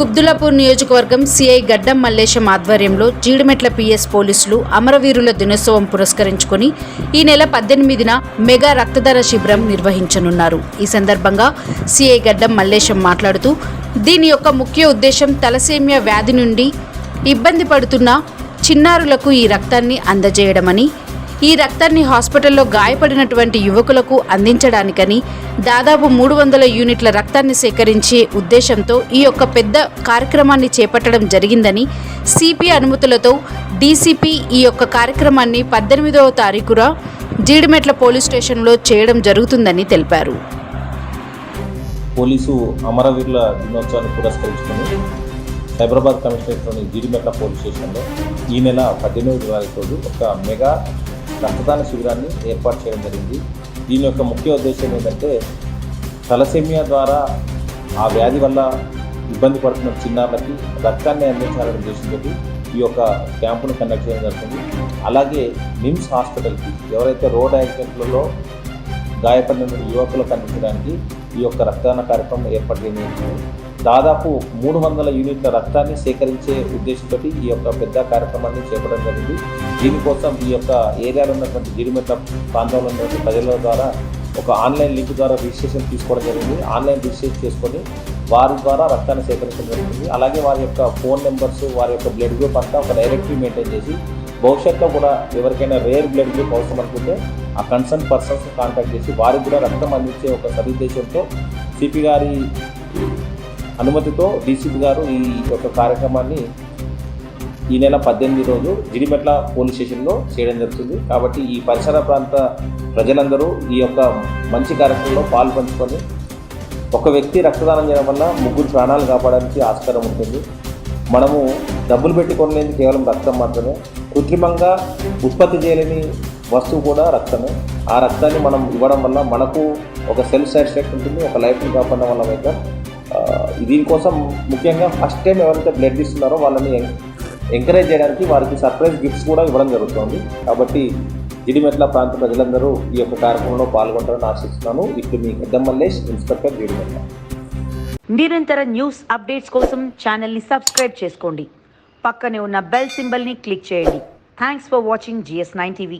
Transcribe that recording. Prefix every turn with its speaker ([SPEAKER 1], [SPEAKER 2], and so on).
[SPEAKER 1] కుబ్దులాపూర్ నియోజకవర్గం సిఐ గడ్డం మల్లేశం ఆధ్వర్యంలో జీడిమెట్ల పిఎస్ పోలీసులు అమరవీరుల దినోత్సవం పురస్కరించుకొని ఈ నెల పద్దెనిమిదిన మెగా రక్తదాన శిబిరం నిర్వహించనున్నారు. ఈ సందర్భంగా సిఐ గడ్డం మల్లేశం మాట్లాడుతూ దీని యొక్క ముఖ్య ఉద్దేశం తలసేమియా వ్యాధి నుండి ఇబ్బంది పడుతున్న చిన్నారులకు ఈ రక్తాన్ని అందజేయడమని ఈ రక్తాన్ని హాస్పిటల్లో గాయపడినటువంటి యువకులకు అందించడానికని దాదాపు మూడు వందల యూనిట్ల రక్తాన్ని సేకరించే ఉద్దేశంతో ఈ యొక్క పెద్ద కార్యక్రమాన్ని చేపట్టడం జరిగిందని సిపి అనుమతులతో డీసీపీ ఈ యొక్క కార్యక్రమాన్ని పద్దెనిమిదవ తారీఖున జీడిమెట్ల పోలీస్ స్టేషన్లో చేయడం జరుగుతుందని తెలిపారు.
[SPEAKER 2] పోలీసు అమరవీరుల దినోత్సవాన్ని పురస్కరించుకొని సైబరాబాద్ కమిషనరేట్లోని జీడిమెట్ల పోలీస్ స్టేషన్లో ఈ నెల పద్దెనిమిది తారీఖు రోజు ఒక మెగా రక్తదాన శిబిరాన్ని ఏర్పాటు చేయడం జరిగింది. దీని యొక్క ముఖ్య ఉద్దేశం ఏంటంటే తలసేమియా ద్వారా ఆ వ్యాధి వల్ల ఇబ్బంది పడుతున్న చిన్నారులకి రక్తాన్ని అందించాలనే ఉద్దేశంతో ఈ యొక్క క్యాంపును కండక్ట్ చేయడం జరుగుతుంది. అలాగే నిమ్స్ హాస్పిటల్కి ఎవరైతే రోడ్ యాక్సిడెంట్లలో గాయపడిన యువకులకు అందించడానికి ఈ యొక్క రక్తదాన కార్యక్రమం ఏర్పాటు చేయడం దాదాపు మూడు వందల యూనిట్ల రక్తాన్ని సేకరించే ఉద్దేశంతో ఈ యొక్క పెద్ద కార్యక్రమాన్ని చేపట్టడం జరిగింది. దీనికోసం ఈ యొక్క ఏరియాలో ఉన్నటువంటి గిరిమెట్ల ప్రాంతంలో ఉన్నటువంటి ప్రజల ద్వారా ఒక ఆన్లైన్ లింక్ ద్వారా రిజిస్ట్రేషన్ తీసుకోవడం జరిగింది. ఆన్లైన్ రిజిస్ట్రేషన్ చేసుకొని వారి ద్వారా రక్తాన్ని సేకరించడం జరిగింది అలాగే వారి యొక్క ఫోన్ నెంబర్స్ వారి యొక్క బ్లడ్ గ్రూప్ అంతా ఒక డైరెక్టరీ మెయింటైన్ చేసి భవిష్యత్తులో కూడా ఎవరికైనా రేర్ బ్లడ్ గ్రూప్ అవసరం అనుకుంటే ఆ కన్సర్న్ పర్సన్స్ కాంటాక్ట్ చేసి వారికి కూడా రక్తం అందించే ఒక సదుద్దేశంతో సిపి గారి అనుమతితో డీసీపీ గారు ఈ యొక్క కార్యక్రమాన్ని ఈ నెల పద్దెనిమిది రోజు జిడిమెట్ల పోలీస్ స్టేషన్లో చేయడం జరుగుతుంది. కాబట్టి ఈ పరిసర ప్రాంత ప్రజలందరూ ఈ యొక్క మంచి కార్యక్రమంలో పాలు పంచుకొని ఒక వ్యక్తి రక్తదానం చేయడం వల్ల ముగ్గురు ప్రాణాలు కాపాడడానికి ఆస్కారం ఉంటుంది. మనము డబ్బులు పెట్టి కొనలేని కేవలం రక్తం మాత్రమే. కృత్రిమంగా ఉత్పత్తి చేయలేని వస్తువు కూడా రక్తమే. ఆ రక్తాన్ని మనం ఇవ్వడం వల్ల మనకు ఒక సెల్ఫ్ సాటిస్ఫాక్షన్ ఉంటుంది ఒక లైఫ్ని కాపాడడం వల్ల అయితే దీనికోసం ముఖ్యంగా ఫస్ట్ టైం ఎవరైతే బ్లడ్ ఇస్తున్నారో వాళ్ళని ఎంకరేజ్ చేయడానికి వారికి సర్ప్రైజ్ గిఫ్ట్స్ కూడా ఇవ్వడం జరుగుతుంది. కాబట్టి జిడిమెట్ల ప్రాంత ప్రజలందరూ ఈ యొక్క కార్యక్రమంలో పాల్గొంటారని ఆశిస్తున్నాను. ఇప్పుడు మీ పెద్ద మల్లేష్ ఇన్స్పెక్టర్ జిడిమెట్ల
[SPEAKER 3] నిరంతర న్యూస్ అప్డేట్స్ కోసం ఛానల్ని సబ్స్క్రైబ్ చేసుకోండి. పక్కనే ఉన్న బెల్ సింబల్ని క్లిక్ చేయండి. Thanks for watching GS nine TV.